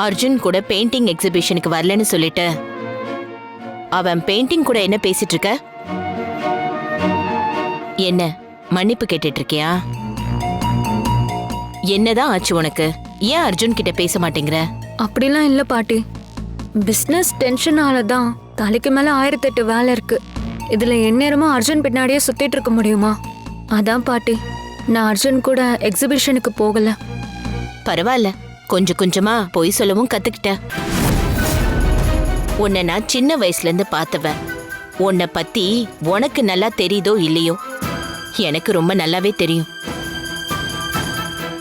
அர்ஜுன் கூட பெயிண்டிங் எக்ஸிபிஷனுக்கு வரலன்னு சொல்லிட்டு. அவன் பெயிண்டிங் கூட என்ன பேசிட்டு இருக்க? என்ன மன்னிப்பு கேட்டுட்டு இருக்கியா என்னதான் ஆச்சு உனக்கு? ஏன் அர்ஜுன் கிட்ட பேச மாட்டேங்கிற? அப்படிலாம் இல்ல பாட்டி. பிசினஸ் டென்ஷனால தான் தலைக்கு மேல ஆயிரத்தெட்டு வேலை இருக்கு. இதுல எந்நேரமும் அர்ஜுன் பின்னாடியே சுத்திட்டு இருக்க முடியுமா? அதான் பாட்டி நான் அர்ஜுன் கூட எக்ஸிபிஷனுக்கு போகல. பரவாயில்ல. கொஞ்சம் கொஞ்சமா பொய் சொல்லவும் கத்துக்கிட்ட உன்னை நான் சின்ன வயசுல இருந்து பார்த்தவன். உன்னை பத்தி உனக்கு நல்லா தெரியுதோ இல்லையோ? எனக்கு ரொம்ப நல்லாவே தெரியும்.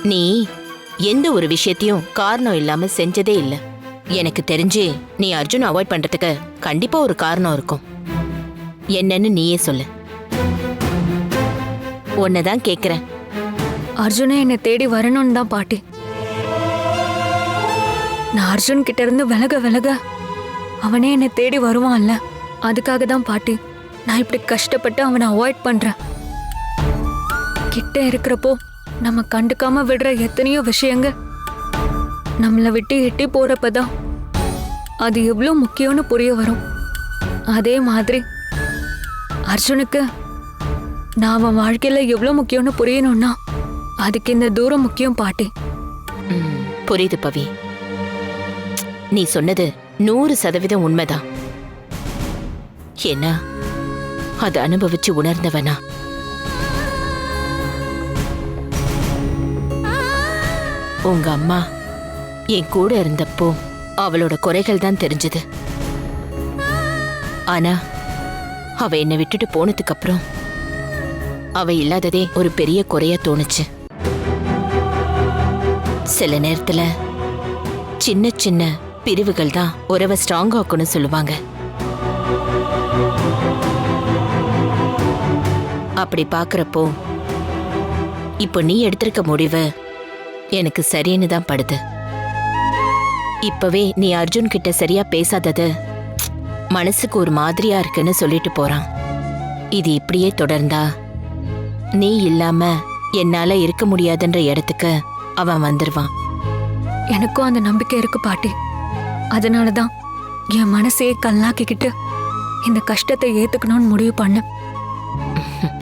நீ எந்த ஒரு விஷயத்தையும் காரணம் இல்லாம செஞ்சதே இல்லை. எனக்கு தெரிஞ்சு நீ அர்ஜுன் அவாய்ட் பண்றதுக்கு கண்டிப்பா ஒரு காரணம் இருக்கும். என்னன்னு நீயே சொல்லு. உன்னை தான் கேக்குறேன். அர்ஜுனே என்னை தேடி வரணும்னு தான் பாட்டி. நான் அர்ஜுன் கிட்ட இருந்து விலக விலக. அவனே என்னை தேடி வருவான்ல. அதுக்காக தான் பாட்டி நான் இப்படி கஷ்டப்பட்டு அவனை அவாய்ட் பண்றேன். கிட்ட இருக்கிறப்போ நம்ம கண்டுக்காம விடுற எத்தனையோ விஷயங்கள் நம்மளை விட்டு எட்டி போறப்பதான் அது எவ்வளோ முக்கியம்னு புரிய வரும். அதே மாதிரி அர்ஜுனுக்கு நான் அவன் வாழ்க்கையில் எவ்வளோ முக்கியம்னு புரியணும்னா அதுக்கு இந்த தூரம் முக்கியம் பாட்டி. புரியுது பவி. நீ சொன்னது நூறு சதவீதம் உண்மைதான் என்ன? அதை அனுபவிச்சு உணர்ந்தவனா? உங்க அம்மா என் கூட இருந்தப்போ அவளோட குறைகள் தான் தெரிஞ்சது. ஆனா அவ என்னை விட்டுட்டு போனதுக்கு அப்புறம் அவ இல்லாததே ஒரு பெரிய குறையா தோணுச்சு. சில நேரத்துல சின்ன சின்ன பிரிவுகள் தான் உறவை ஸ்ட்ராங் ஆக்குன்னு சொல்லுவாங்க. அப்படி பாக்குறப்போ இப்போ நீ எடுத்திருக்க முடிவு எனக்கு சரின்னு தான் படுது. இப்பவே நீ அர்ஜுன் கிட்ட சரியா பேசாதது மனசுக்கு ஒரு மாதிரியா இருக்குன்னு சொல்லிட்டு போறான். இது இப்படியே தொடர்ந்தா நீ இல்லாம என்னால இருக்க முடியாதுன்ற இடத்துக்கு அவன் வந்துருவான். எனக்கும் அந்த நம்பிக்கை இருக்கு பாட்டி. அதனால தான் என் மனசையே கல்லாக்கிக்கிட்டு இந்த கஷ்டத்தை ஏத்துக்கணும்னு முடிவு பண்ண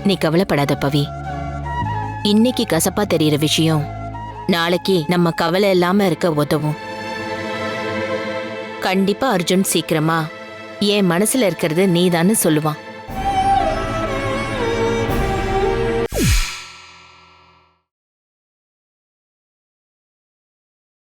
நீ கவலைப்படாத பவி. இன்னைக்கு கசப்பா தெரியற விஷயம் நாளைக்கு நம்ம கவலை இல்லாம இருக்க உதவும். கண்டிப்பா அர்ஜுன் சீக்கிரமா என் மனசுல இருக்கிறது நீதான்னு சொல்லுவான்.